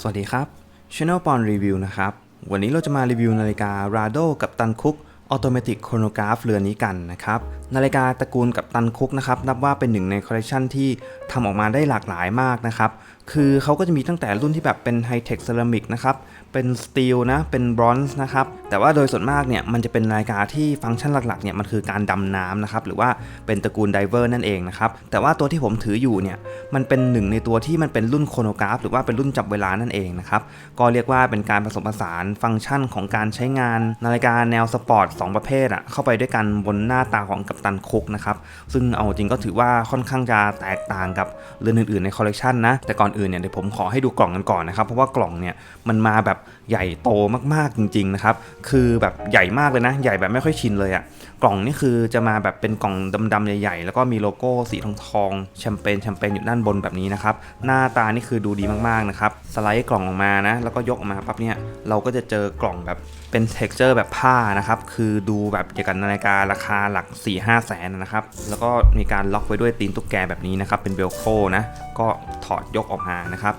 สวัสดีครับ Channel ปอนรีวิวนะครับ วันนี้เราจะมารีวิวนาฬิกา Rado กับตันคุก Automatic Chronograph เรือนนี้กันนะครับ นาฬิกาตระกูลกับตันคุกนะครับ นับว่าเป็นหนึ่งในคอลเลคชันที่ทำออกมาได้หลากหลายมากนะครับ คือเขาก็จะมีตั้งแต่รุ่นที่แบบเป็นไฮเทคเซรามิกนะครับ เป็นสตีลนะเป็นบรอนซ์นะครับแต่ว่าโดยส่วนมากเนี่ยมันจะเป็นนาฬิกาที่ฟังก์ชันหลักๆเนี่ยมันคือการดำน้ำนะครับหรือว่าเป็นตระกูลไดเวอร์นั่นเองนะครับแต่ว่าตัวที่ผมถืออยู่เนี่ยมันเป็นหนึ่งในตัวที่มันเป็นรุ่นโคโนกราฟ หรือว่าเป็นรุ่นจับเวลานั่นเองนะครับก็เรียกว่าเป็นการผสมผสานฟังก์ชันของการใช้งาน นาฬิกาแนวสปอร์ตสองประเภทอะเข้าไปด้วยกันบนหน้าตาของกัปตันคุกนะครับซึ่งเอาจริงก็ถือว่าค่อนข้างจะแตกต่างกับเรือนอื่นๆในคอลเลกชันนะแต่ก่อนอื่นเนี่ยเดี๋ยวผมขอให้ดูกล่องกันก่อนนะครับเพราะว่ากล่องเนี่ยมันมาแบบใหญ่โตมากๆจริงๆนะครับ คือแบบใหญ่มากเลยนะ ใหญ่แบบไม่ค่อยชินเลยอะกล่องนี่คือจะมาแบบเป็นกล่องดำๆใหญ่ๆ แล้วก็มีโลโก้สีทองทองแชมเปญแชมเปญอยู่ด้านบนแบบนี้นะครับ หน้าตานี่คือดูดีมากๆนะครับ สไลด์กล่องออกมานะ แล้วก็ยกออกมาปั๊บเนี่ย เราก็จะเจอกล่องแบบเป็น t e x t อร์แบบผ้านะครับ คือดูแบบเกี่ยวกับนาฬิการาคาหลัก 4 5แสนนะครับ แล้วก็มีการล็อกไว้ด้วยตีนตุ๊กแกแบบนี้นะครับ เป็นเบลโคนะ ก็ถอดยกออกมานะครับ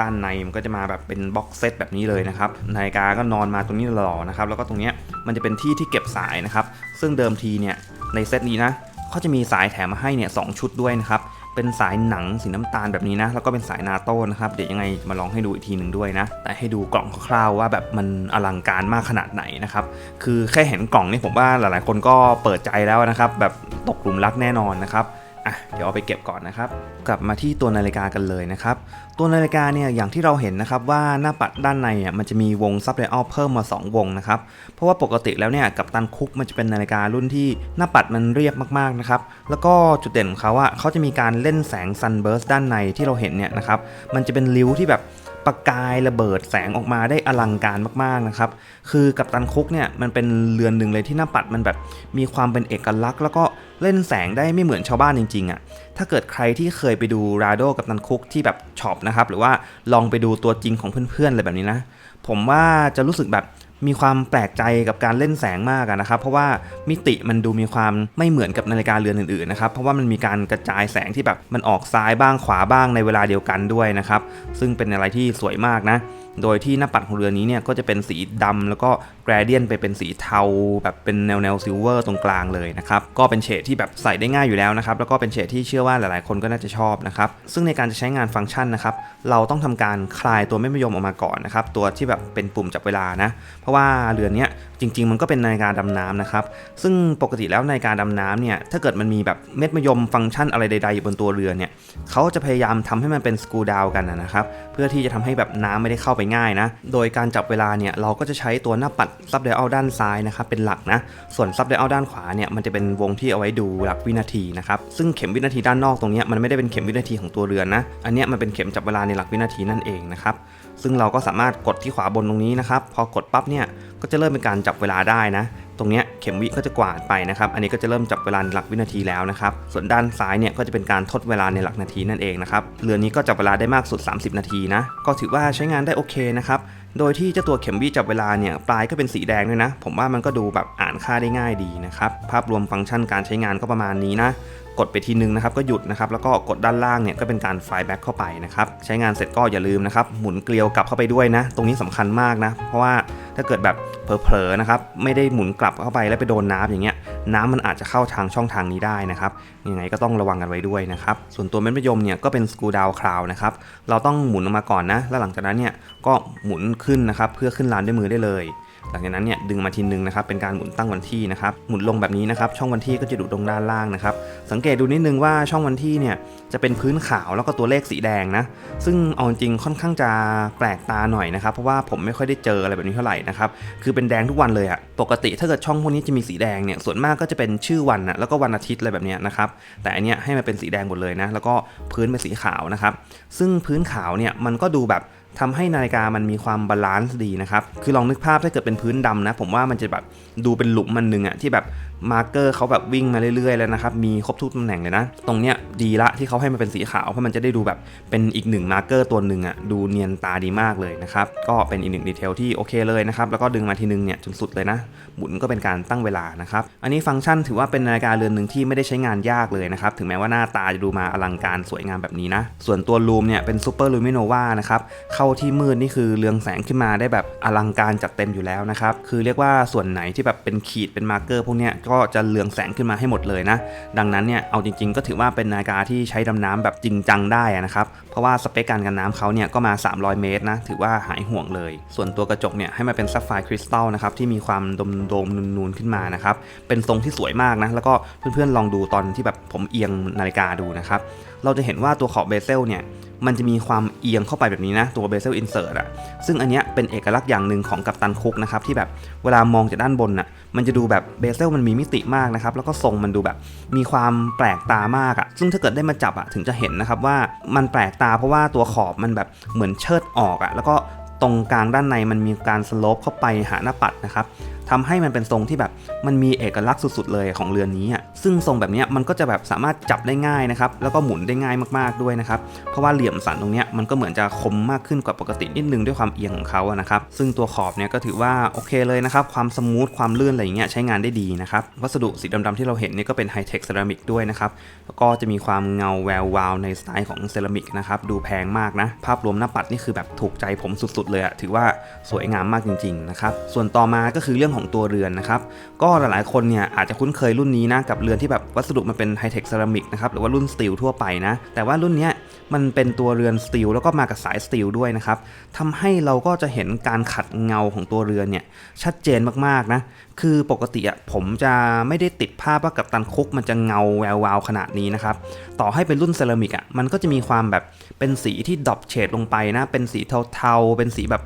ด้านในมันก็จะมาแบบเป็นบ็อกเซตแบบนี้เลยนะครับนาฬิกาก็นอนมาตรงนี้หล่อนะครับแล้วก็ตรงนี้มันจะเป็นที่ที่เก็บสายนะครับซึ่งเดิมทีเนี่ยในเซตนี้นะเขาจะมีสายแถมมาให้เนี่ยสองชุดด้วยนะครับเป็นสายหนังสีน้ำตาลแบบนี้นะ แล้วก็เป็นสายนาโต้นะครับ เดี๋ยวยังไงมาลองให้ดูอีกทีหนึ่งด้วยนะ แต่ให้ดูกล่องคร่าวๆว่าแบบมันอลังการมากขนาดไหนนะครับ คือแค่เห็นกล่องนี่ผมว่าหลายๆคนก็เปิดใจแล้วนะครับ แบบตกหลุมรักแน่นอนนะครับ อะเดี๋ยวเอาไปเก็บก่อนนะครับ กลับมาที่ตัวนาฬิกากันเลยนะครับ ตัวนาฬิกาเนี่ยอย่างที่เราเห็นนะครับว่าหน้าปัดด้านในอะมันจะมีวงซับไดอัลเพิ่มมา 2 วงนะครับ เพราะว่าปกติแล้วเนี่ยกับตันคุกมันจะเป็นนาฬิการุ่นที่หน้าปัดมันเรียบมากๆนะครับ แล้วก็จุดเด่นของเขาอะเขาจะมีการเล่นแสงซันเบิร์สด้านในที่เราเห็นเนี่ยนะครับ มันจะเป็นริ้วที่แบบประกายระเบิดแสงออกมาได้อลังการมากๆนะครับ คือกับตันคุกเนี่ยมันเป็นเรือนหนึ่งเลยที่หน้าปัดมันแบบมีความเป็นเอกลักษณ์ แล้วก็ เล่นแสงได้ไม่เหมือนชาวบ้านจริงๆอะ่ะ ถ้าเกิดใครที่เคยไปดูราโดกับตันคุกที่แบบช็อปนะครับ หรือว่าลองไปดูตัวจริงของเพื่อนๆอะไรแบบนี้นะ ผมว่าจะรู้สึกแบบมีความแปลกใจกับการเล่นแสงมากะนะครับ เพราะว่ามิติมันดูมีความไม่เหมือนกับนาฬิกาเรือนอื่นๆนะครับ เพราะว่ามันมีการกระจายแสงที่แบบมันออกซ้ายบ้างขวาบ้างในเวลาเดียวกันด้วยนะครับ ซึ่งเป็นอะไรที่สวยมากนะ โดยที่หน้าปัดของเรือนี้เนี่ยก็จะเป็นสีดำแล้วก็แกรเดียนไปเป็นสีเทา แบบเป็นแนวแนวซิลเวอร์ตรงกลางเลยนะครับก็เป็นเฉดที่แบบใส่ได้ง่ายอยู่แล้วนะครับแล้วก็เป็นเฉดที่เชื่อว่าหลายๆ คนก็น่าจะชอบนะครับซึ่งในการจะใช้งานฟังก์ชันนะครับเราต้องทำการคลายตัวไม่มยมออกมาก่อนนะครับตัวที่แบบเป็นปุ่มจับเวลานะเพราะว่าเรือนเนี้ยจริง ๆ มันก็เป็นนาฬิกาดำน้ำนะครับ ซึ่งปกติแล้วนาฬิกาดำน้ำเนี่ย ถ้าเกิดมันมีแบบเม็ดมะยมฟังก์ชันอะไรใด ๆ อยู่บนตัวเรือเนี่ยเขาจะพยายามทำให้มันเป็นสกูดาวกันนะครับ เพื่อที่จะทำให้แบบน้ำไม่ได้เข้าไปง่ายนะ โดยการจับเวลาเนี่ยเราก็จะใช้ตัวหน้าปัดซับไดอัลด้านซ้ายนะครับเป็นหลักนะ ส่วนซับไดอัลด้านขวาเนี่ยมันจะเป็นวงที่เอาไว้ดูหลักวินาทีนะครับ ซึ่งเข็มวินาทีด้านนอกตรงนี้มันไม่ได้เป็นเข็มวินาทีของตัวเรือนนะอันเนี้ยมันเป็นเข็มจับเวลาในหลักวินาทีนั่นเองนะครับ ซึ่งเราก็สามารถกดที่ขวาบนตรงนี้นะครับ พอกดปั๊บเนี่ยก็จะเริ่มเป็นการจับเวลาได้นะ ตรงนี้เข็มวิก็จะกวาดไปนะครับ อันนี้ก็จะเริ่มจับเวลาในหลักวินาทีแล้วนะครับ ส่วนด้านซ้ายเนี่ยก็จะเป็นการทดเวลาในหลักนาทีนั่นเองนะครับ เรือนี้ก็จับเวลาได้มากสุด 30 นาทีนะ ก็ถือว่าใช้งานได้โอเคนะครับ โดยที่เจ้าตัวเข็มวิจับเวลาเนี่ยปลายก็เป็นสีแดงด้วยนะ ผมว่ามันก็ดูแบบอ่านค่าได้ง่ายดีนะครับ ภาพรวมฟังก์ชันการใช้งานก็ประมาณนี้นะ กดไปทีนึงนะครับก็หยุดนะครับแล้วก็กดด้านล่างเนี่ยก็เป็นการไฟล์แบ็กเข้าไปนะครับใช้งานเสร็จก็อย่าลืมนะครับหมุนเกลียวกลับเข้าไปด้วยนะ ตรงนี้สำคัญมากนะ เพราะว่าถ้าเกิดแบบเผลอๆนะครับไม่ได้หมุนกลับเข้าไปแล้วไปโดนน้ำอย่างเงี้ยน้ำมันอาจจะเข้าทางช่องทางนี้ได้นะครับยังไงก็ต้องระวังกันไว้ด้วยนะครับส่วนตัวเม็ดมะยมเนี่ยก็เป็นสกูดาวคลาวนะครับเราต้องหมุนออกมาก่อนนะแล้วหลังจากนั้นเนี่ยก็หมุนขึ้นนะครับเพื่อขึ้นลานด้วยมือได้เลย หลังจากนั้นเนี่ยดึงมาทีนึงนะครับเป็นการหมุนตั้งวันที่นะครับหมุนลงแบบนี้นะครับช่องวันที่ก็จะดูตรงด้านล่างนะครับสังเกตดูนิดนึงว่าช่องวันที่เนี่ยจะเป็นพื้นขาวแล้วก็ตัวเลขสีแดงนะซึ่งเอาจริงค่อนข้างจะแปลกตาหน่อยนะครับเพราะว่าผมไม่ค่อยได้เจออะไรแบบนี้เท่าไหร่นะครับคือเป็นแดงทุกวันเลยอะปกติถ้าเกิดช่องพวกนี้จะมีสีแดงเนี่ยส่วนมากก็จะเป็นชื่อวันนะแล้วก็วันอาทิตย์อะไรแบบนี้นะครับแต่อันเนี้ยให้มันเป็นสีแดงหมดเลยนะแล้วก็พื้นเป็นสีขาวนะครับซึ่งพื้นขาวเนี่ยมันก็ดูแบบ ทำให้นาฬิกามันมีความบาลานซ์ดีนะครับ คือลองนึกภาพถ้าเกิดเป็นพื้นดำนะ ผมว่ามันจะแบบดูเป็นหลุมมันหนึ่งอะที่แบบมาร์เกอร์เขาแบบวิ่งมาเรื่อยๆแล้วนะครับ มีครบทุกตำแหน่งเลยนะ ตรงเนี้ยดีละที่เขาให้มันเป็นสีขาว เพราะมันจะได้ดูแบบเป็นอีกหนึ่งมาร์เกอร์ตัวหนึ่งอะ่ะดูเนียนตาดีมากเลยนะครับ ก็เป็นอีกหนึ่งดีเทลที่โอเคเลยนะครับ แล้วก็ดึงมาทีนึงเนี่ยจนสุดเลยนะ หมุนก็เป็นการตั้งเวลานะครับ อันนี้ฟังก์ชันถือว่าเป็นนาฬิกาเรือนหนึ่งที่ไม่ได้ใช้งานยากเลยนะครับ ถึงแม้ว่าหน้าตาจะดูมาอลังการสวยงามแบบนี้นะ ส่วนตัวลูมเนี่ยเป็นซูเปอร์ลูมิโนวานะครับ เข้าที่มืดนี่คือเรืองแสงขึ้นมาได้แบบอลังการจัดเต็มอยู่แล้วนะครับ คือเรียกว่าส่วนไหนที่แบบเป็นขีดเป็นมาร์เกอร์พวกเนี้ยก็จะเรืองแสงขึ้นมาให้หมดเลยนะ ดังนั้นเนี่ยเอาจริง ๆ ก็ถือว่าเป็นนาฬิกาที่ใช้ดำน้ำแบบจริงจังได้นะครับ เพราะว่าสเปคการกันน้ำเขาเนี่ยก็มา 300 เมตรนะ ถือว่าหายห่วงเลย ส่วนตัวกระจกเนี่ยให้มาเป็นซัฟไฟคริสตัลนะครับที่มีความดมโดมๆนูนๆขึ้นมานะครับ เป็นทรงที่สวยมากนะ แล้วก็เพื่อนๆลองดูตอนที่แบบผมเอียงนาฬิกาดูนะครับ เราจะเห็นว่าตัวขอบเบเซลเนี่ย มันจะมีความเอียงเข้าไปแบบนี้นะ ตัวเบเซลอินเสิร์อะซึ่งอันเนี้ยเป็นเอกลักษณ์อย่างหนึ่งของกัปตันคุกนะครับ ที่แบบเวลามองจากด้านบนน่ะมันจะดูแบบเบเซลมันมีมิติมากนะครับ แล้วก็ทรงมันดูแบบมีความแปลกตามากอะซึ่งถ้าเกิดได้มาจับอะถึงจะเห็นนะครับว่ามันแปลกตาเพราะว่าตัวขอบมันแบบเหมือนเชิดออกอะแล้วก็ตรงกลางด้านในมันมีการสโลปเข้าไปหาหน้าปัดนะครับ ทำให้มันเป็นทรงที่แบบมันมีเอกลักษณ์สุดๆเลยของเรือนนี้อะซึ่งทรงแบบเนี้ยมันก็จะแบบสามารถจับได้ง่ายนะครับแล้วก็หมุนได้ง่ายมากๆด้วยนะครับเพราะว่าเหลี่ยมสันตรงเนี้ยมันก็เหมือนจะคมมากขึ้นกว่าปกตินิดนึงด้วยความเอียงของเขาอะนะครับซึ่งตัวขอบเนี่ยก็ถือว่าโอเคเลยนะครับความสมูทความลื่นอะไรอย่างเงี้ยใช้งานได้ดีนะครับวัสดุสีดำๆที่เราเห็นนี่ก็เป็นไฮเทคเซรามิกด้วยนะครับแล้วก็จะมีความเงาแวววาวในสไตล์ของเซรามิกนะครับดูแพงมากนะภาพรวมหน้าปัดนี่คือแบบถูกใจผมสุดๆเลยอะถือว่าสวยงามมากจริงๆนะครับส่วนต่อมาก็คือเรื่องของตัวเรือนนะครับ ก็หลายๆคนเนี่ยอาจจะคุ้นเคยรุ่นนี้นะกับเรือนที่แบบวัสดุมันเป็นไฮเทคเซรามิกนะครับหรือว่ารุ่นสตีลทั่วไปนะ แต่ว่ารุ่นนี้มันเป็นตัวเรือนสตีลแล้วก็มากับสายสตีลด้วยนะครับทำให้เราก็จะเห็นการขัดเงาของตัวเรือนเนี่ยชัดเจนมากๆนะคือปกติอะผมจะไม่ได้ติดภาพว่ากับตันคุกมันจะเงาแวววาวขนาดนี้นะครับต่อให้เป็นรุ่นเซรามิกอะมันก็จะมีความแบบเป็นสีที่ดรอปเฉดลงไปนะเป็นสีเทาๆ เป็นสีแบบ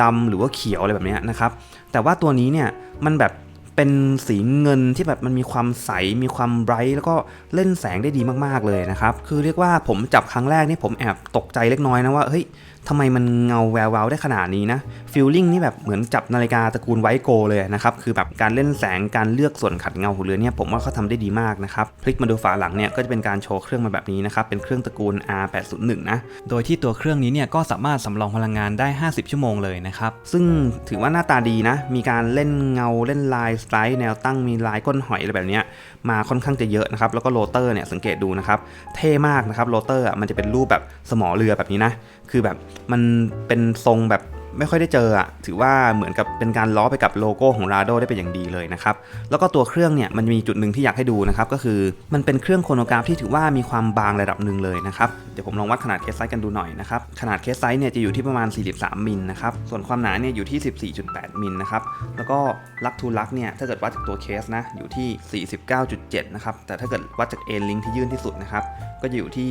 ดำๆหรือว่าเขียวอะไรแบบเนี้ยนะครับ แต่ว่าตัวนี้เนี่ยมันแบบเป็นสีเงินที่แบบมันมีความใส มีความไบรท์แล้วก็เล่นแสงได้ดีมากๆเลยนะครับ คือเรียกว่าผมจับครั้งแรกนี่ผมแอบตกใจเล็กน้อยนะว่าเฮ้ย ทำไมมันเงาแวววาวได้ขนาดนี้นะฟิลลิ่งนี่แบบเหมือนจับนาฬิกาตระกูลไวโกเลยนะครับคือแบบการเล่นแสงการเลือกส่วนขัดเงาของเรือเนี่ยผมว่าเขาทำได้ดีมากนะครับพลิกมาดูฝาหลังเนี่ยก็จะเป็นการโชว์เครื่องมาแบบนี้นะครับเป็นเครื่องตระกูล R801 นะโดยที่ตัวเครื่องนี้เนี่ยก็สามารถสำรองพลังงานได้ 50 ชั่วโมงเลยนะครับซึ่งถือว่าหน้าตาดีนะ มีการเล่นเงาเล่นลายสไลด์แนวตั้งมีลายก้นหอยอะไรแบบนี้มาค่อนข้างจะเยอะนะครับแล้วก็โรเตอร์เนี่ยสังเกตดูนะครับเท่มากนะครับโรเตอร์อะมันจะเป็นรูปแบบสมอเรือแบบนี้นะ คือแบบมันเป็นทรงแบบ ไม่ค่อยได้เจออะถือว่าเหมือนกับเป็นการล้อไปกับโลโก้ของ r a d o ได้เป็นอย่างดีเลยนะครับ แล้วก็ตัวเครื่องเนี่ยมันมีจุดหนึ่งที่อยากให้ดูนะครับ ก็คือมันเป็นเครื่องโครโนกราฟที่ถือว่ามีความบางระดับหนึ่งเลยนะครับ เดี๋ยวผมลองวัดขนาดเคสไซส์กันดูหน่อยนะครับ ขนาดเคสไซส์เนี่ยจะอยู่ที่ประมาณ 43 มิลนะครับ ส่วนความหนาเนี่ยอยู่ที่ 14.8 มิลนะครับ แล้วก็ลักทูลักเนี่ยถ้าเกิดวัดจากตัวเคสนะอยู่ที่ 49.7 นะครับ แต่ถ้าเกิดวัดจากเอ็นลิงที่ยื่นที่สุดนะครับก็จะอยู่ที่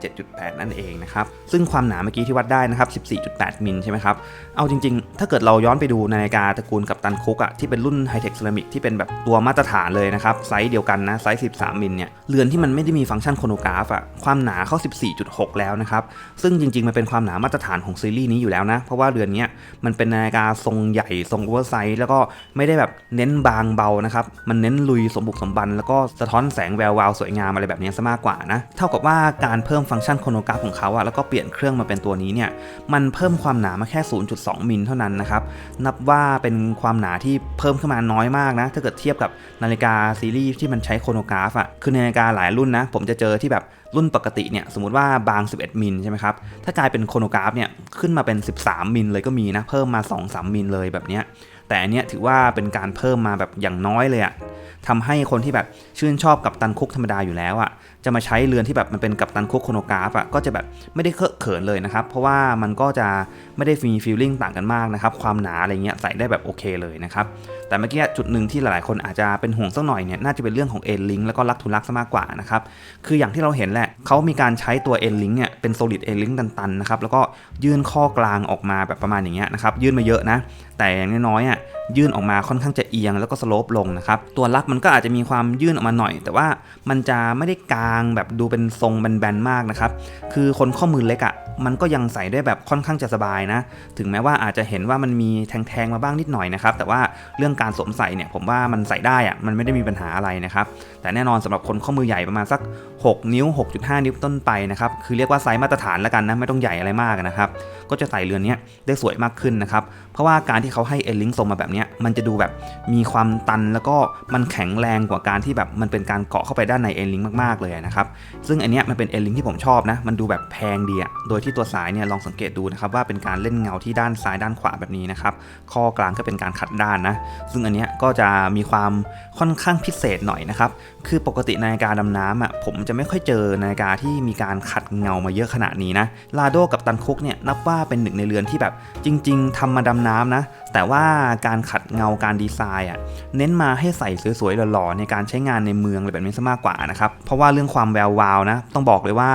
57.8 นั่นเองนะครับซึ่งความหนาเมื่อกี้ที่วัดได้นะครับ 14.8 มิลใช่ไหมครับเอาจริง ๆ ถ้าเกิดเราย้อนไปดูนาฬิกาตระกูลกับตันคุกอะที่เป็นรุ่นไฮเทคเซรามิกที่เป็นแบบตัวมาตรฐานเลยนะครับ ไซส์เดียวกันนะ ไซส์ 13 มิลเนี่ย เรือนที่มันไม่ได้มีฟังก์ชันโครโนกราฟอะความหนาเข้า 14.6 แล้วนะครับ ซึ่งจริง ๆ มันเป็นความหนามาตรฐานของซีรีส์นี้อยู่แล้วนะ เพราะว่าเรือนนี้มันเป็นนาฬิกาทรงใหญ่ทรงโอเวอร์ไซส์แล้วก็ไม่ได้แบบเน้นบางเบานะครับมันเน้นลุยสมบุกสมบัน แล้วก็สะท้อนแสงแวววาวสวยงามอะไรแบบนี้ซะมากกว่านะเท่ากับว่าการเพิ่มฟังก์ชันโครโนกราฟของเขาอะแล้วก็เปลี่ยนเครื่องมาเป็นตัวนี้เนี่ยมันเพิ่มความหนามาแค่0.2 มิลเท่านั้นนะครับ นับว่าเป็นความหนาที่เพิ่มขึ้นมาน้อยมากนะ ถ้าเกิดเทียบกับนาฬิกาซีรีส์ที่มันใช้โครโนกราฟอะคือนนาฬิกาหลายรุ่นนะ ผมจะเจอที่แบบรุ่นปกติเนี่ย สมมติว่าบาง 11 มิลใช่ไหมครับ ถ้ากลายเป็นโครโนกราฟเนี่ย ขึ้นมาเป็น 13 มิลเลยก็มีนะ เพิ่มมา 2-3 มิลเลยแบบเนี้ย แต่อันเนี้ยถือว่าเป็นการเพิ่มมาแบบอย่างน้อยเลยอะทำให้คนที่แบบชื่นชอบกับตันคุกธรรมดาอยู่แล้วอะจะมาใช้เรือนที่แบบมันเป็นกับตันคุกโครโนกราฟอะก็จะแบบไม่ได้เคอะเขินเลยนะครับ เพราะว่ามันก็จะไม่ได้มีฟีลลิ่งต่างกันมากนะครับ ความหนาอะไรเงี้ยใส่ได้แบบโอเคเลยนะครับ แต่เมื่อกี้จุดหนึ่งที่หลายๆ คนอาจจะเป็นห่วงสักหน่อยเนี่ยน่าจะเป็นเรื่องของเอ็นลิงแล้วก็ลักทุลักซะมากกว่านะครับคืออย่างที่เราเห็นแหละเขามีการใช้ตัวเอ็นลิงเนี่ยเป็น solid เอ็นลิงตันๆนะครับแล้วก็ยื่นข้อกลางออกมาแบบประมาณอย่างเงี้ยนะครับยื่นมาเยอะนะ แต่อย่างน้อยๆอะยื่นออกมาค่อนข้างจะเอียงแล้วก็สโลปลงนะครับตัวลักมันก็อาจจะมีความยื่นออกมาหน่อย แต่ว่ามันจะไม่ได้กลางแบบดูเป็นทรงแบนๆมากนะครับคือคนข้อมือเล็กอะ มันก็ยังใส่ได้แบบค่อนข้างจะสบายนะ ถึงแม้ว่าอาจจะเห็นว่ามันมีแทงๆมาบ้างนิดหน่อยนะครับ แต่ว่าเรื่องการสวมใส่เนี่ยผมว่ามันใส่ได้อะมันไม่ได้มีปัญหาอะไรนะครับ แต่แน่นอนสำหรับคนข้อมือใหญ่ประมาณสัก 6 นิ้ว 6.5 นิ้วต้นไปนะครับ คือเรียกว่าไซส์มาตรฐานแล้วกันนะ ไม่ต้องใหญ่อะไรมากนะครับ ก็จะใส่เรือนนี้ได้สวยมากขึ้นนะครับ เพราะว่าการที่เขาให้เอลิงทรงมาแบบนี้มันจะดูแบบมีความตันแล้วก็มันแข็งแรงกว่าการที่แบบมันเป็นการเกาะเข้าไปด้านในเอลิงมากๆเลยนะครับ ซึ่งอันนี้มันเป็นเอลิงที่ผมชอบนะ มันดูแบบแพงดีอะโดยที่ตัวสายเนี่ยลองสังเกตดูนะครับว่าเป็นการเล่นเงาที่ด้านซ้ายด้านขวาแบบนี้นะครับ ข้อกลางก็เป็นการขัดด้านนะ ซึ่งอันนี้ก็จะมีความค่อนข้างพิเศษหน่อยนะครับ คือปกตินกาดำน้ำอะผมจะไม่ค่อยเจอนาฬิกาที่มีการขัดเงามาเยอะขนาดนี้นะลาโดกับตันคุกเนี่ยนับว่าเป็นหนึ่งในเรือนที่แบบจริง ๆทำมาดำน้ำนะ แต่ว่าการขัดเงาการดีไซน์อะเน้นมาให้ใส่สวยๆหล่อๆในการใช้งานในเมืองอะไรแบบนี้ซะมากกว่านะครับเพราะว่าเรื่องความแวววาวนะต้องบอกเลยว่า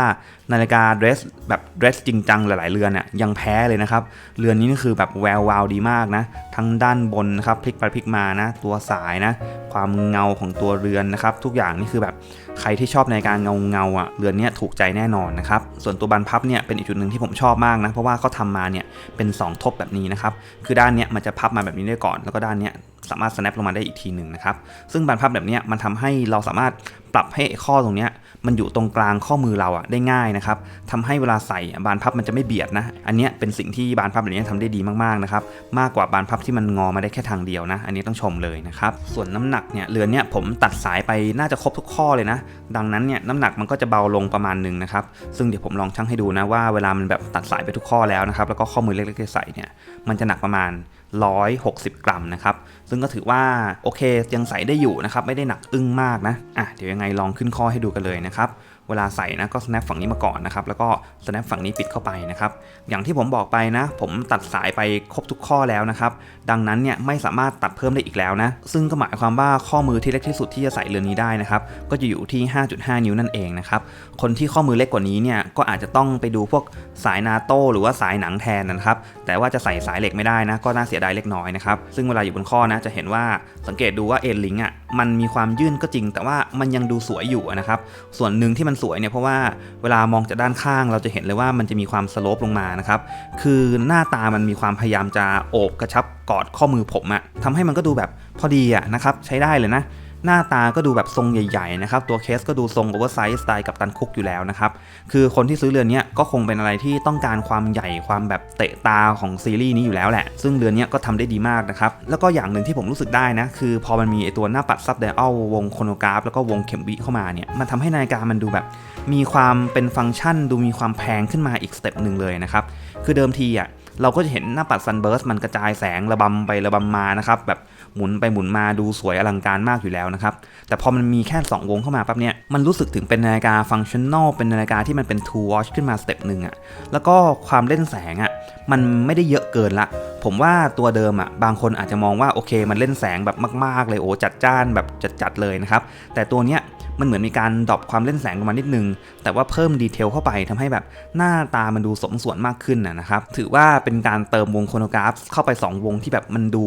นาฬิกาเดรสแบบเดรสจริงจังหลายๆเรือนอะยังแพ้เลยนะครับเรือนนี้นี่คือแบบแวววาวดีมากนะ ทั้งด้านบนนะครับพลิกไปพลิกมานะ ตัวสายนะ ความเงาของตัวเรือนนะครับ ทุกอย่างนี่คือแบบใครที่ชอบในการเงาเงาอะเรือนเนี้ยถูกใจแน่นอนนะครับ ส่วนตัวบานพับเนี่ยเป็นอีกจุดหนึ่งที่ผมชอบมากนะ เพราะว่าเขาทำมาเนี่ยเป็น 2 ทบแบบนี้นะครับ คือด้านเนี้ยมันจะพับมาแบบนี้ได้ก่อน แล้วก็ด้านเนี้ย สามารถ snap ลงมาได้อีกทีหนึ่งนะครับ ซึ่งบานพับแบบนี้มันทำให้เราสามารถปรับให้ข้อตรงนี้มันอยู่ตรงกลางข้อมือเราอะได้ง่ายนะครับทำให้เวลาใส่บานพับมันจะไม่เบียดนะ อันนี้เป็นสิ่งที่บานพับแบบนี้ทำได้ดีมากๆนะครับ มากกว่าบานพับที่มันงอมาได้แค่ทางเดียวนะ อันนี้ต้องชมเลยนะครับ ส่วนน้ำหนักเนี่ยเรือนเนี่ยผมตัดสายไปน่าจะครบทุกข้อเลยนะ ดังนั้นเนี่ยน้ำหนักมันก็จะเบาลงประมาณหนึ่งนะครับ ซึ่งเดี๋ยวผมลองชั่งให้ดูนะว่าเวลามันแบบตัดสายไปทุกข้อแล้วนะครับ แล้วก็ข้อมือเล็กๆใส่เนี่ย มันจะหนักประมาณ 160 กรัมนะครับ ซึ่งก็ถือว่าโอเคยังใส่ได้อยู่นะครับ ไม่ได้หนักอึ้งมากนะ อะเดี๋ยวยังไงลองขึ้นข้อให้ดูกันเลยนะครับ เวลาใส่นะก็ snap ฝั่งนี้มาก่อนนะครับแล้วก็ snap ฝั่งนี้ปิดเข้าไปนะครับอย่างที่ผมบอกไปนะ ผมตัดสายไปครบทุกข้อแล้วนะครับดังนั้นเนี่ยไม่สามารถตัดเพิ่มได้อีกแล้วนะซึ่งก็หมายความว่าข้อมือที่เล็กที่สุดที่จะใส่เรือนนี้ได้นะครับก็จะอยู่ที่ 5.5 นิ้วนั่นเองนะครับคนที่ข้อมือเล็กกว่านี้เนี่ยก็อาจจะต้องไปดูพวกสายนาโต้หรือว่าสายหนังแทนนะครับแต่ว่าจะใส่สายเหล็กไม่ได้นะก็น่าเสียดายเล็กน้อยนะครับซึ่งเวลาอยู่บนข้อนะจะเห็นว่าสังเกตดูว่าเอ็นลิงอะมันมีความยื่นก็จริง แต่ว่ามันยังดูสวยอยู่นะครับส่วนหนึ่งที่มันสวยเนี่ยเพราะว่าเวลามองจากด้านข้างเราจะเห็นเลยว่ามันจะมีความสโลปลงมานะครับคือหน้าตามันมีความพยายามจะโอบกระชับกอดข้อมือผมอะทำให้มันก็ดูแบบพอดีอะนะครับใช้ได้เลยนะ หน้าตาก็ดูแบบทรงใหญ่ๆนะครับตัวเคสก็ดูทรงโอเวอร์ไซส์สไตล์กับตันคุกอยู่แล้วนะครับคือคนที่ซื้อเรือนนี้ก็คงเป็นอะไรที่ต้องการความใหญ่ความแบบเตะตาของซีรีส์นี้อยู่แล้วแหละ ซึ่งเรือนนี้ก็ทำได้ดีมากนะครับแล้วก็อย่างหนึ่งที่ผมรู้สึกได้นะคือ พอมันมีไอตัวหน้าปัดซับไดอัลวงโคโนกราฟแล้วก็วงเข็มวิเข้ามาเนี่ยมันทำให้นาฬิกามันดูแบบ มีความเป็นฟังก์ชัน ดูมีความแพงขึ้นมาอีกสเต็ปหนึ่งเลยนะครับคือเดิมทีอะ เราก็จะเห็นหน้าปัดซันเบิร์สมันกระจายแสงระบำไประบำมานะครับแบบหมุนไปหมุนมาดูสวยอลังการมากอยู่แล้วนะครับ แต่พอมันมีแค่ 2 วงเข้ามาปั๊บเนี่ยมันรู้สึกถึงเป็นนาฬิกาฟังชั่นอลเป็นนาฬิกาที่มันเป็น two watch ขึ้นมาสเต็ปหนึ่งอะแล้วก็ความเล่นแสงอะมันไม่ได้เยอะเกินละ ผมว่าตัวเดิมอะบางคนอาจจะมองว่าโอเค มันเล่นแสงแบบมาก ๆ เลยโอ้จัดจ้านแบบจัดๆเลยนะครับแต่ตัวเนี้ย มันเหมือนมีการดรอปความเล่นแสงลงมานิดนึง แต่ว่าเพิ่มดีเทลเข้าไปทำให้แบบหน้าตามันดูสมส่วนมากขึ้นนะครับ ถือว่าเป็นการเติมวงโคโนกราฟเข้าไป 2 วงที่แบบมันดู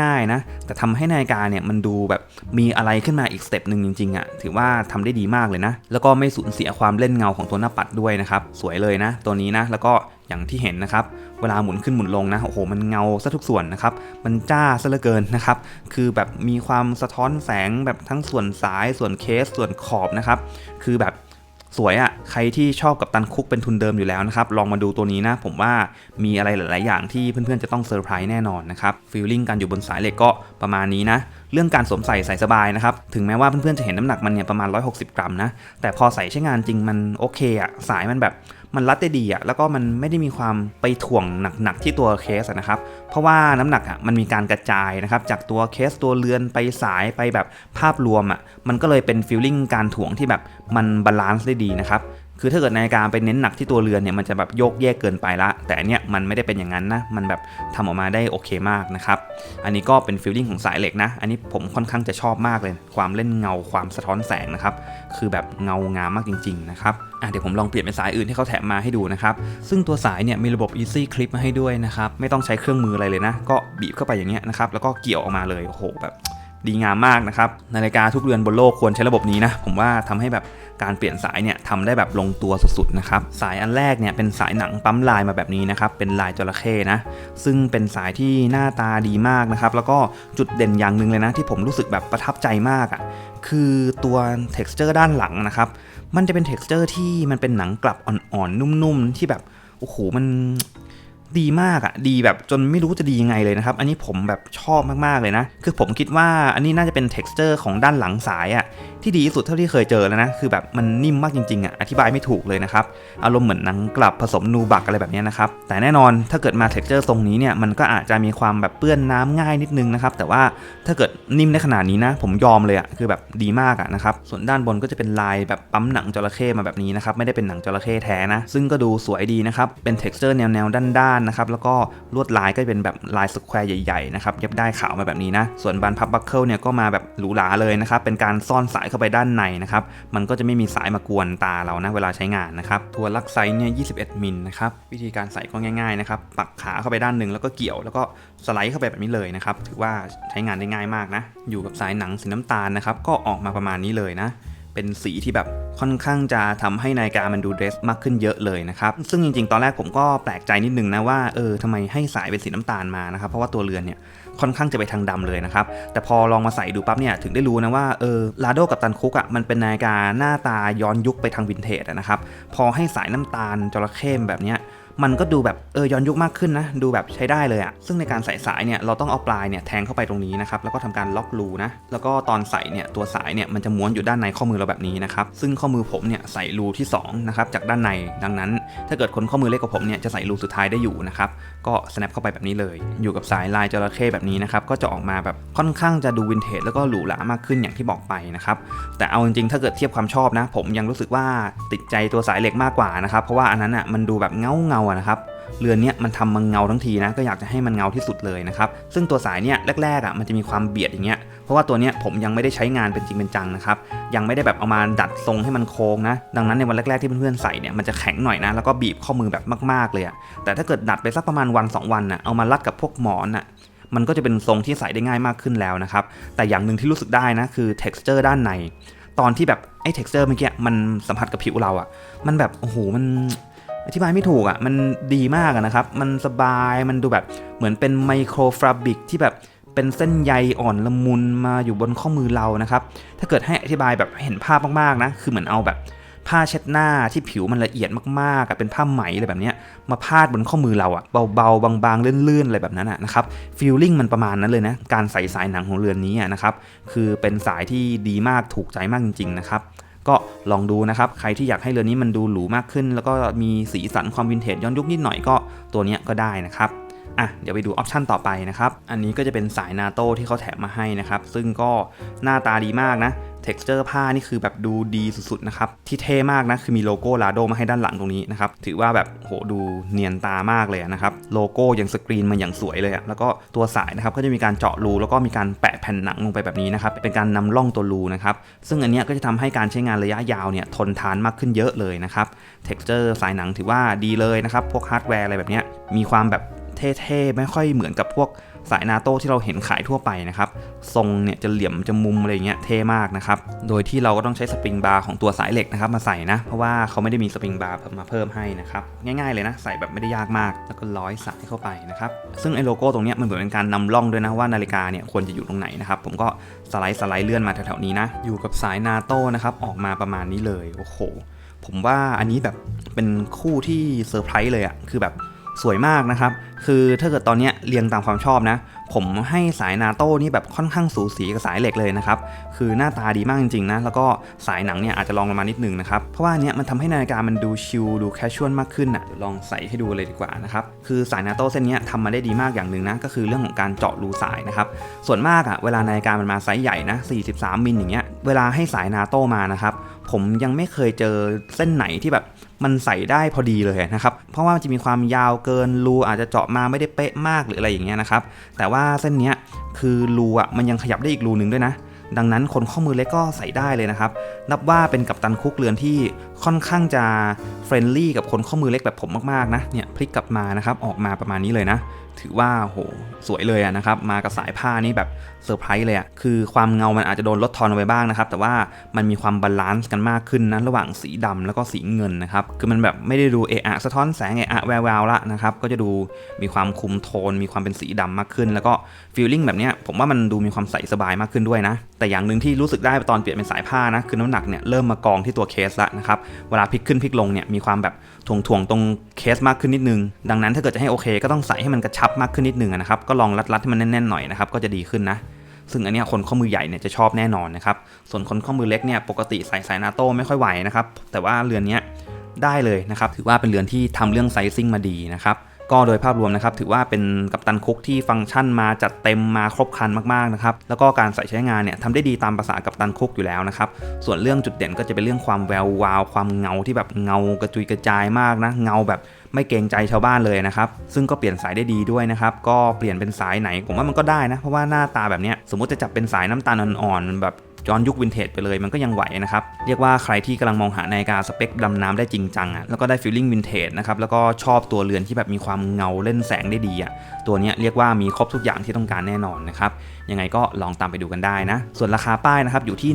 ง่ายๆนะ แต่ทำให้นาฬิกาเนี่ยมันดูแบบมีอะไรขึ้นมาอีกสเต็ปหนึ่งจริงๆอะ่ะ ถือว่าทำได้ดีมากเลยนะ แล้วก็ไม่สูญเสียความเล่นเงาของตัวหน้าปัดด้วยนะครับ สวยเลยนะ ตัวนี้นะ แล้วก็ อย่างที่เห็นนะครับ เวลาหมุนขึ้นหมุนลงนะ โอ้โห มันเงาซะทุกส่วนนะครับ มันจ้าซะเหลือเกินนะครับ คือแบบมีความสะท้อนแสงแบบทั้งส่วนสาย ส่วนเคส ส่วนขอบนะครับ คือแบบสวยอะ่ะ ใครที่ชอบกับตันคุกเป็นทุนเดิมอยู่แล้วนะครับ ลองมาดูตัวนี้นะ ผมว่ามีอะไรหลาย ๆ อย่างที่เพื่อน ๆ จะต้องเซอร์ไพรส์แน่นอนนะครับ ฟีลลิ่งการอยู่บนสายเหล็กก็ประมาณนี้นะ เรื่องการสวมใส่ใส่สบายนะครับ ถึงแม้ว่าเพื่อน ๆ จะเห็นน้ำหนักมันเนี่ยประมาณ 160 กรัมนะ แต่พอใส่ใช้งานจริงมันโอเคอะ่ะ สายมันแบบ มันรัดได้ดีอะ่ะแล้วก็มันไม่ได้มีความไปถ่วงหนักๆที่ตัวเคสะนะครับ เพราะว่าน้ำหนักอะมันมีการกระจายนะครับ จากตัวเคสตัวเรือนไปสายไปแบบภาพรวมอะมันก็เลยเป็นฟีลลิ่งการถ่วงที่แบบมันบาลานซ์ได้ดีนะครับ คือถ้าเกิดนาฬิกาไปเน้นหนักที่ตัวเรือนเนี่ยมันจะแบบโยกแยกเกินไปละ แต่อันเนี้ยมันไม่ได้เป็นอย่างนั้นนะ มันแบบทำออกมาได้โอเคมากนะครับ อันนี้ก็เป็นฟีลลิ่งของสายเหล็กนะ อันนี้ผมค่อนข้างจะชอบมากเลย ความเล่นเงาความสะท้อนแสงนะครับ คือแบบเงางามมากจริง ๆ นะครับอะเดี๋ยวผมลองเปลี่ยนเป็นสายอื่นที่เขาแถมมาให้ดูนะครับ ซึ่งตัวสายเนี่ยมีระบบ Easy Clip มาให้ด้วยนะครับ ไม่ต้องใช้เครื่องมืออะไรเลยนะ ก็บีบเข้าไปอย่างเงี้ยนะครับ แล้วก็เกี่ยวออกมาเลย โอ้โหแบบ ดีงามมากนะครับนาฬิกาทุกเรือนบนโลกควรใช้ระบบนี้นะผมว่าทำให้แบบการเปลี่ยนสายเนี่ยทำได้แบบลงตัวสุดๆนะครับสายอันแรกเนี่ยเป็นสายหนังปั๊มลายมาแบบนี้นะครับเป็นลายจระเข้นะซึ่งเป็นสายที่หน้าตาดีมากนะครับแล้วก็จุดเด่นอย่างหนึ่งเลยนะที่ผมรู้สึกแบบประทับใจมากอะ่ะคือตัว texture ด้านหลังนะครับมันจะเป็น texture ที่มันเป็นหนังกลับอ่อนๆนุ่มๆที่แบบโอ้โหมัน ดีมากอะ่ะดีแบบจนไม่รู้จะดียังไงเลยนะครับ อันนี้ผมแบบชอบมากๆเลยนะ คือผมคิดว่าอันนี้น่าจะเป็น texture ของด้านหลังสายอะ่ะ ที่ดีที่สุดเท่าที่เคยเจอแล้วนะ คือแบบมันนิ่มมากจริงๆอะอธิบายไม่ถูกเลยนะครับ อารมณ์เหมือนหนังกลับผสมนูบักอะไรแบบนี้นะครับ แต่แน่นอนถ้าเกิดมา texture ทรงนี้เนี่ยมันก็อาจจะมีความแบบเปื้อนน้ำง่ายนิดนึงนะครับ แต่ว่าถ้าเกิดนิ่มได้ขนาดนี้นะ ผมยอมเลยอะคือแบบดีมากอะนะครับส่วนด้านบนก็จะเป็นลายแบบปั๊มหนังจระเข้มาแบบนี้นะครับไม่ได้เป็นหนังจระเข้แท้นะ ซึ่งก็ดูสวยดีนะครับเป็น texture แนวๆด้านๆนะครับแล้วก็ลวดลายก็เป็นแบบลายสแควร์ใหญ่ๆนะครับเย็บได้ขาวมาแบบนี้นะส่วนบานพับบัคเกิลเนี่ยก็มาแบบหรูหราเลยนะครับเป็นการซ่อนสายเข้าไปด้านในนะครับ มันก็จะไม่มีสายมากวนตาเรานะเวลาใช้งานนะครับ ตัวลักไซส์เนี่ย21 มิลนะครับ วิธีการใส่ก็ง่ายๆนะครับ ปักขาเข้าไปด้านหนึ่งแล้วก็เกี่ยวแล้วก็สไลด์เข้าไปแบบนี้เลยนะครับ ถือว่าใช้งานได้ง่ายมากนะ อยู่กับสายหนังสีน้ำตาลนะครับ ก็ออกมาประมาณนี้เลยนะ เป็นสีที่แบบค่อนข้างจะทำให้นาฬิกามันดูเดรสมากขึ้นเยอะเลยนะครับ ซึ่งจริงๆ ตอนแรกผมก็แปลกใจนิดนึงนะว่าเออทำไมให้สายเป็นสีน้ำตาลมานะครับ เพราะว่าตัวเรือนเนี่ยค่อนข้างจะไปทางดำเลยนะครับ แต่พอลองมาใส่ดูปั๊บเนี่ยถึงได้รู้นะว่าเออลาโดกับตันคุกอะมันเป็นนาฬิกาหน้าตาย้อนยุคไปทางวินเทจนะครับ พอให้สายน้ำตาลจระเข้แบบเนี้ย มันก็ดูแบบเออย้อนยุคมากขึ้นนะ ดูแบบใช้ได้เลยอะซึ่งในการใส่สายเนี่ยเราต้องเอาปลายเนี่ยแทงเข้าไปตรงนี้นะครับแล้วก็ทำการล็อกรูนะแล้วก็ตอนใส่เนี่ยตัวสายเนี่ยมันจะม้วนอยู่ด้านในข้อมือเราแบบนี้นะครับซึ่งข้อมือผมเนี่ยใส่รูที่2นะครับจากด้านในดังนั้น ถ้าเกิดคนข้อมือเล็กกว่าผมเนี่ยจะใส่รูสุดท้ายได้อยู่นะครับก็ snap เข้าไปแบบนี้เลย อยู่กับสายลายจระเข้แบบนี้นะครับก็จะออกมาแบบค่อนข้างจะดูวินเทจแล้วก็หรูหรามากขึ้นอย่างที่บอกไปนะครับแต่เอาจริงๆถ้าเกิดเทียบความชอบนะ ผมยังรู้สึกว่าติดใจตัวสายเหล็กมากกว่านะครับเพราะว่าอันนั้นอะมันดูแบบเงาเงานะครับเรือนเนี้ยมันทำมันเงาทั้งทีนะก็อยากจะให้มันเงาที่สุดเลยนะครับซึ่งตัวสายเนี่ยแรกๆอะมันจะมีความเบียดอย่างเงี้ยเพราะว่าตัวเนี้ยผมยังไม่ได้ใช้งานเป็นจริงเป็นจังนะครับยังไม่ได้แบบเอามาดัดทรงให้มันโค้งนะดังนั้นในวันแรกๆที่เพื่อนๆใส่เนี่ยมันจะแข็งหน่อยนะแล้วก็บีบข้อมือแบบมากๆเลยอะแต่ถ้าเกิดดัดไปสักประมาณวัน 2 วันน่ะเอามารัดกับพวกหมอนน่ะมันก็จะเป็นทรงที่ใส่ได้ง่ายมากขึ้นแล้วนะครับแต่อย่างหนึ่งที่รู้สึกได้นะคือ texture ด้านใน ตอนที่แบบไอ้ texture เมื่อกี้มันสัมผัสกับผิวเราอะมันแบบโอ้โหมัน อธิบายไม่ถูกอะ่ะ มันดีมากะนะครับ มันสบาย มันดูแบบเหมือนเป็นไมโครฟาบริกที่แบบเป็นเส้นใยอ่อนละมุนมาอยู่บนข้อมือเรานะครับ ถ้าเกิดให้อธิบายแบบเห็นภาพมากๆนะ คือเหมือนเอาแบบผ้าเช็ดหน้าที่ผิวมันละเอียดมากๆอะเป็นผ้าไหมอะไรแบบนี้มาพาดบนข้อมือเราอะเบาๆบางๆเลื่อนๆอะไรแบบนั้นอะนะครับฟีลลิ่งมันประมาณนั้นเลยนะ การใส่สายหนังของเรือนนี้นะครับ คือเป็นสายที่ดีมากถูกใจมากจริงๆนะครับ ก็ลองดูนะครับ ใครที่อยากให้เรือนนี้มันดูหรูมากขึ้น แล้วก็มีสีสันความวินเทจย้อนยุคนิดหน่อยก็ตัวนี้ก็ได้นะครับอะเดี๋ยวไปดูออปชันต่อไปนะครับ อันนี้ก็จะเป็นสายนาโต้ที่เขาแถมมาให้นะครับ ซึ่งก็หน้าตาดีมากนะ texture ผ้านี่คือแบบดูดีสุดๆนะครับ ที่เท่มากนะ คือมีโลโก้ลาโดมาให้ด้านหลังตรงนี้นะครับ ถือว่าแบบโหดูเนียนตามากเลยนะครับ โลโก้ยังสกรีนมาอย่างสวยเลยอะแล้วก็ตัวสายนะครับก็จะมีการเจาะรูแล้วก็มีการแปะแผ่นหนังลงไปแบบนี้นะครับ เป็นการนำร่องตัวรูนะครับ ซึ่งอันนี้ก็จะทำให้การใช้งานระยะยาวเนี่ยทนทานมากขึ้นเยอะเลยนะครับ texture สายหนังถือว่าดีเลยนะครับ พวกฮาร์ดแวร์อะไรแบบนี้มีความแบบเท่ๆไม่ค่อยเหมือนกับพวก สายนาโต้ที่เราเห็นขายทั่วไปนะครับ ทรงเนี่ยจะเหลี่ยมจะมุมอะไรเงี้ยเท่มากนะครับ โดยที่เราก็ต้องใช้สปริงบาร์ของตัวสายเหล็กนะครับมาใส่นะ เพราะว่าเขาไม่ได้มีสปริงบาร์มาเพิ่มให้นะครับ ง่ายๆเลยนะ ใส่แบบไม่ได้ยากมาก แล้วก็ร้อยสายเข้าไปนะครับ ซึ่งไอ้โลโก้ตรงเนี้ยมันเหมือนเป็นการนำร่องด้วยนะว่านาฬิกาเนี่ยควรจะอยู่ตรงไหนนะครับ ผมก็สไลด์สไลด์เลื่อนมาแถวๆนี้นะ อยู่กับสายนาโต้นะครับออกมาประมาณนี้เลย โอ้โห ผมว่าอันนี้แบบเป็นคู่ที่เซอร์ไพรส์เลยอะคือแบบ สวยมากนะครับ คือถ้าเกิดตอนนี้เรียงตามความชอบนะ ผมให้สายนาโต้นี่แบบค่อนข้างสูสีกับสายเหล็กเลยนะครับ คือหน้าตาดีมากจริงๆนะ แล้วก็สายหนังเนี่ยอาจจะลองลงมานิดนึงนะครับ เพราะว่าเนี้ยมันทำให้นาฬิกามันดูชิลดูแคชชวลมากขึ้นอะเดี๋ยวลองใส่ให้ดูเลยดีกว่านะครับ คือสายนาโต้เส้นนี้ทำมาได้ดีมากอย่างหนึ่งนะ ก็คือเรื่องของการเจาะรูสายนะครับ ส่วนมากอะเวลานาฬิกามันมาไซส์ใหญ่นะ 43มิลอย่างเงี้ย เวลาให้สายนาโต้มานะครับ ผมยังไม่เคยเจอเส้นไหนที่แบบมันใส่ได้พอดีเลยนะครับ เพราะว่ามันจะมีความยาวเกินรูอาจจะเจาะมาไม่ได้เป๊ะมากหรืออะไรอย่างเงี้ยนะครับ แต่ว่าเส้นเนี้ยคือรูอะมันยังขยับได้อีกรูหนึ่งด้วยนะ ดังนั้นคนข้อมือเล็กก็ใส่ได้เลยนะครับ นับว่าเป็นกัปตันคุกเรือนที่ค่อนข้างจะเฟรนลี่กับคนข้อมือเล็กแบบผมมากๆนะ เนี่ยพลิกกลับมานะครับออกมาประมาณนี้เลยนะ ถือว่าโหสวยเลยอะนะครับ มากับสายผ้านี่แบบเซอร์ไพรส์เลยอะคือความเงามันอาจจะโดนลดทอนลงไปบ้างนะครับ แต่ว่ามันมีความบาลานซ์กันมากขึ้นนะระหว่างสีดำแล้วก็สีเงินนะครับ คือมันแบบไม่ได้ดูเอะอะสะท้อนแสงเอะอะแวววาวละนะครับ ก็จะดูมีความคุมโทน มีความเป็นสีดำมากขึ้น แล้วก็ฟีลลิ่งแบบเนี้ยผมว่ามันดูมีความใสสบายมากขึ้นด้วยนะ แต่อย่างหนึ่งที่รู้สึกได้ตอนเปลี่ยนเป็นสายผ้านะคือน้ำหนักเนี่ยเริ่มมากองที่ตัวเคสละนะครับ เวลาพลิกขึ้นพลิกลงเนี่ยมีความแบบ ถ่วงถ่วงๆตรงเคสมากขึ้นนิดนึง ดังนั้นถ้าเกิดจะให้โอเค ก็ต้องใส่ให้มันกระชับมากขึ้นนิดนึงนะครับ ก็ลองรัดๆให้มันแน่นๆหน่อยนะครับ ก็จะดีขึ้นนะ ซึ่งอันนี้คนข้อมือใหญ่เนี่ยจะชอบแน่นอนนะครับ ส่วนคนข้อมือเล็กเนี่ยปกติใส่สายนาโต้ไม่ค่อยไหวนะครับ แต่ว่าเรือนนี้ได้เลยนะครับ ถือว่าเป็นเรือนที่ทำเรื่องไซซิ่งมาดีนะครับ ก็โดยภาพรวมนะครับถือว่าเป็นกัปตันคุกที่ฟังก์ชันมาจัดเต็มมาครบครันมากๆนะครับแล้วก็การใส่ใช้งานเนี่ยทำได้ดีตามภาษากัปตันคุกอยู่แล้วนะครับส่วนเรื่องจุดเด่นก็จะเป็นเรื่องความแวววาวความเงาที่แบบเงากระจุยกระจายมากนะเงาแบบไม่เกรงใจชาวบ้านเลยนะครับ ซึ่งก็เปลี่ยนสายได้ดีด้วยนะครับ ก็เปลี่ยนเป็นสายไหนผมว่ามันก็ได้นะ เพราะว่าหน้าตาแบบเนี้ยสมมติจะจับเป็นสายน้ำตาลอ่อนๆแบบ ย้อนยุควินเทจไปเลยมันก็ยังไหวนะครับ เรียกว่าใครที่กำลังมองหานาฬิกาสเปคดำน้ำได้จริงจังอะแล้วก็ได้ฟีลลิ่งวินเทจนะครับแล้วก็ชอบตัวเรือนที่แบบมีความเงาเล่นแสงได้ดีอะตัวนี้เรียกว่ามีครบทุกอย่างที่ต้องการแน่นอนนะครับ ยังไงก็ลองตามไปดูกันได้นะ ส่วนราคาป้ายนะครับอยู่ที่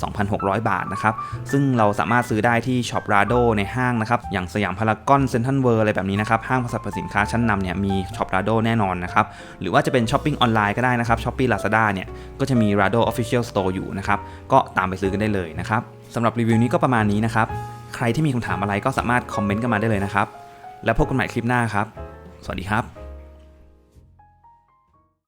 122,600 บาทนะครับ ซึ่งเราสามารถซื้อได้ที่ช็อปราโดในห้างนะครับ อย่างสยามพารากอนเซ็นทรัลเวิร์อะไรแบบนี้นะครับ ห้างสรรพสินค้าชั้นนำเนี่ยมีช็อปราโดแน่นอนนะครับ หรือว่าจะเป็นช้อปปิ้งออนไลน์ก็ได้นะครับช้อปปี้ลาซาด้าเนี่ยก็จะมี Rado Official Store อยู่นะครับก็ตามไปซื้อกันได้เลยนะครับสำหรับรีวิวนี้ก็ประมาณนี้นะครับใครที่มีคำถามอะไรก็สามารถคอมเมนต์กันมาได้เลยนะครับแล้วพบกันใหม่คลิปหน้าครับ สวัสดีครับ